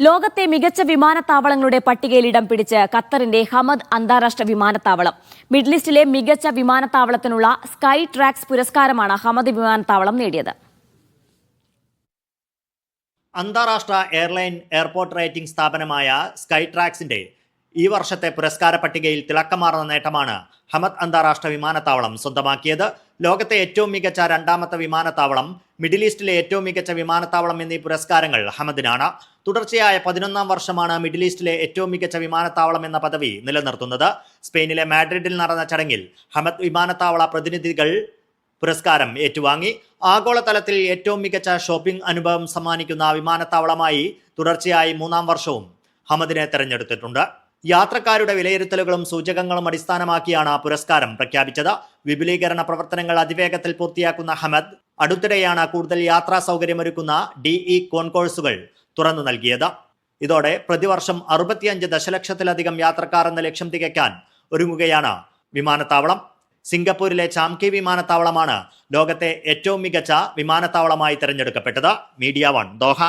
ലോകത്തെ മികച്ച വിമാനത്താവളങ്ങളുടെ പട്ടികയിൽ ഇടം പിടിച്ച് ഖത്തറിന്റെ ഹമദ് അന്താരാഷ്ട്ര വിമാനത്താവളം. മിഡിൽ ഈസ്റ്റിലെ മികച്ച വിമാനത്താവളത്തിനുള്ള സ്കൈ ട്രാക്സ് പുരസ്കാരമാണ് ഹമദ് വിമാനത്താവളം നേടിയത്. അന്താരാഷ്ട്ര എയർലൈൻ എയർപോർട്ട് റേറ്റിംഗ് സ്ഥാപനമായ സ്കൈ ട്രാക്സിന്റെ ഈ വർഷത്തെ പുരസ്കാര പട്ടികയിൽ തിളക്കമാർന്ന നേട്ടമാണ് ഹമദ് അന്താരാഷ്ട്ര വിമാനത്താവളം സ്വന്തമാക്കിയത്. ലോകത്തെ ഏറ്റവും മികച്ച രണ്ടാമത്തെ വിമാനത്താവളം മിഡിൽ ഈസ്റ്റിലെ ഏറ്റവും മികച്ച വിമാനത്താവളം എന്നീ പുരസ്കാരങ്ങൾ അഹമ്മദിനാണ്. തുടർച്ചയായ പതിനൊന്നാം വർഷമാണ് മിഡിൽ ഈസ്റ്റിലെ ഏറ്റവും മികച്ച വിമാനത്താവളം എന്ന പദവി നിലനിർത്തുന്നത്. സ്പെയിനിലെ മാഡ്രിഡിൽ നടന്ന ചടങ്ങിൽ ഹമദ് വിമാനത്താവള പ്രതിനിധികൾ പുരസ്കാരം ഏറ്റുവാങ്ങി. ആഗോളതലത്തിൽ ഏറ്റവും മികച്ച ഷോപ്പിംഗ് അനുഭവം സമ്മാനിക്കുന്ന വിമാനത്താവളമായി തുടർച്ചയായി മൂന്നാം വർഷവും ഹമദിനെ തെരഞ്ഞെടുത്തിട്ടുണ്ട്. യാത്രക്കാരുടെ വിലയിരുത്തലുകളും സൂചകങ്ങളും അടിസ്ഥാനമാക്കിയാണ് പുരസ്കാരം പ്രഖ്യാപിച്ചത്. വിപുലീകരണ പ്രവർത്തനങ്ങൾ അതിവേഗത്തിൽ പൂർത്തിയാക്കുന്ന ഹമദ് അടുത്തിടെയാണ് കൂടുതൽ യാത്രാ സൗകര്യമൊരുക്കുന്ന ഡി ഇ കോൺകോഴ്സുകൾ തുറന്നു നൽകിയത്. ഇതോടെ പ്രതിവർഷം അറുപത്തിയഞ്ച് ദശലക്ഷത്തിലധികം യാത്രക്കാർ എന്ന ലക്ഷ്യം തികയ്ക്കാൻ ഒരുങ്ങുകയാണ് വിമാനത്താവളം. സിംഗപ്പൂരിലെ ചാംകി വിമാനത്താവളമാണ് ലോകത്തെ ഏറ്റവും മികച്ച വിമാനത്താവളമായി തിരഞ്ഞെടുക്കപ്പെട്ടത്. Media One Doha.